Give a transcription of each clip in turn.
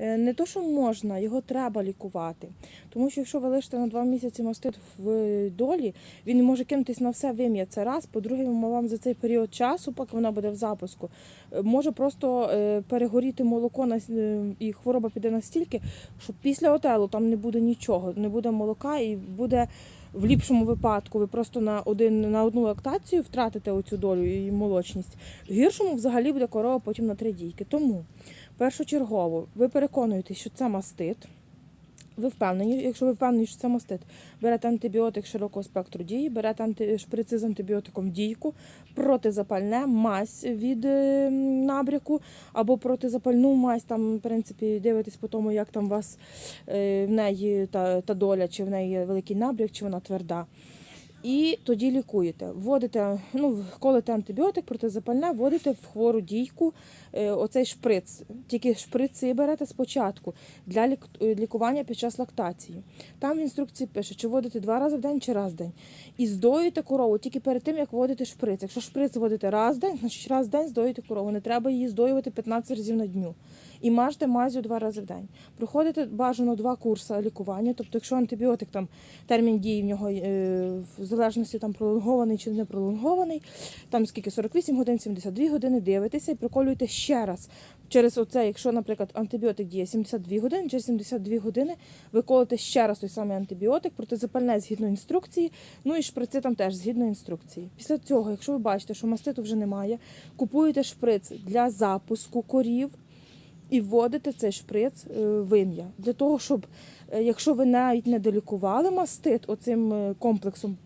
Е, Не то, що можна, його треба лікувати. Тому що якщо ви лишите на два місяці мастит в долі, він може кинутись на все вим'я. Це раз. По-друге, вам за цей період часу, поки вона буде в запуску, е, може просто е, перегоріти молоко і хвороба піде настільки, що після отелу там не буде нічого, не буде молока і буде. В ліпшому випадку ви просто на один на одну лактацію втратите оцю долю і молочність. В гіршому взагалі буде корова потім на три дійки. Тому першочергово ви переконуєтесь, що це мастит. Ви впевнені, якщо ви впевнені, що це мастит, берете антибіотик широкого спектру дії, берете анти... шприци з антибіотиком дійку, протизапальне, мазь від е, набряку або протизапальну мазь, там, в принципі, дивитесь по тому, як там у вас е, в неї та, та доля, чи в неї великий набряк, чи вона тверда. І тоді лікуєте. Вводите, ну, колите антибіотик, протизапальне, вводите в хвору дійку е, оцей шприц. Тільки шприци берете спочатку для е, лікування під час лактації. Там в інструкції пише, чи вводити два рази в день, чи раз в день. І здоюєте корову тільки перед тим, як вводити шприц. Якщо шприц вводите раз в день, значить раз в день здоїте корову. Не треба її здоювати 15 разів на дню. І мажте мазю два рази в день. Проходите бажано два курси лікування. Тобто, якщо антибіотик там термін дії в нього е, в залежності там пролонгований чи не пролонгований, там скільки 48 годин, 72 години, дивитеся і приколюєте ще раз. Через оце, якщо, наприклад, антибіотик діє 72 години, через 72 години ви колите ще раз той самий антибіотик, протизапальне згідно інструкції, ну і шприци там теж згідно інструкції. Після цього, якщо ви бачите, що маститу вже немає, купуєте шприц для запуску корів і вводите цей шприц е, в ім'я. Для того, щоб, е, якщо ви навіть не долікували мастит оцим е, комплексом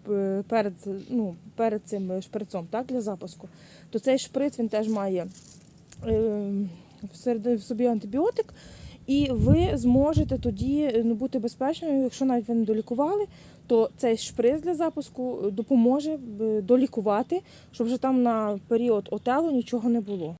перед, ну, перед цим шприцом так, для запуску, то цей шприц він теж має в собі антибіотик. І ви зможете тоді ну, бути безпечною, якщо навіть ви не долікували, то цей шприц для запуску допоможе долікувати, щоб вже там на період отелу нічого не було.